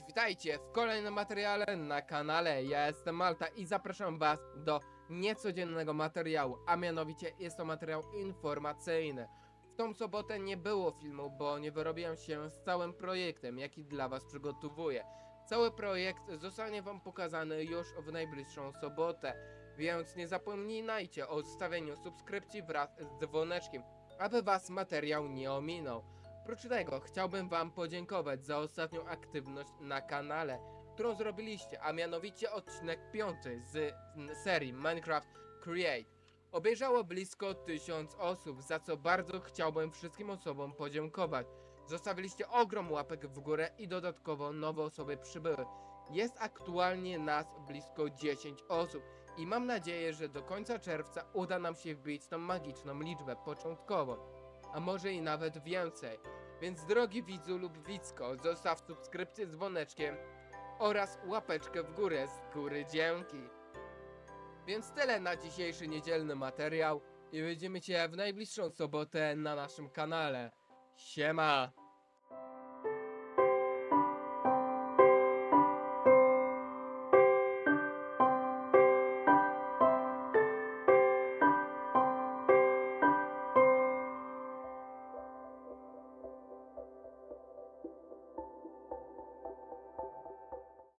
Witajcie w kolejnym materiale na kanale. Ja jestem Malta i zapraszam Was do niecodziennego materiału, a mianowicie jest to materiał informacyjny. W tą sobotę nie było filmu, bo nie wyrobiłem się z całym projektem, jaki dla Was przygotowuję. Cały projekt zostanie Wam pokazany już w najbliższą sobotę, więc nie zapominajcie o zostawieniu subskrypcji wraz z dzwoneczkiem, aby Was materiał nie ominął. Oprócz tego chciałbym Wam podziękować za ostatnią aktywność na kanale, którą zrobiliście, a mianowicie odcinek 5 z serii Minecraft Create. Obejrzało blisko 1000 osób, za co bardzo chciałbym wszystkim osobom podziękować. Zostawiliście ogrom łapek w górę i dodatkowo nowe osoby przybyły. Jest aktualnie nas blisko 10 osób i mam nadzieję, że do końca czerwca uda nam się wbić tą magiczną liczbę początkową, a może i nawet więcej. Więc drogi widzu lub widzko, zostaw subskrypcję z dzwoneczkiem oraz łapeczkę w górę z góry dzięki. Więc tyle na dzisiejszy niedzielny materiał i widzimy Cię w najbliższą sobotę na naszym kanale. Siema!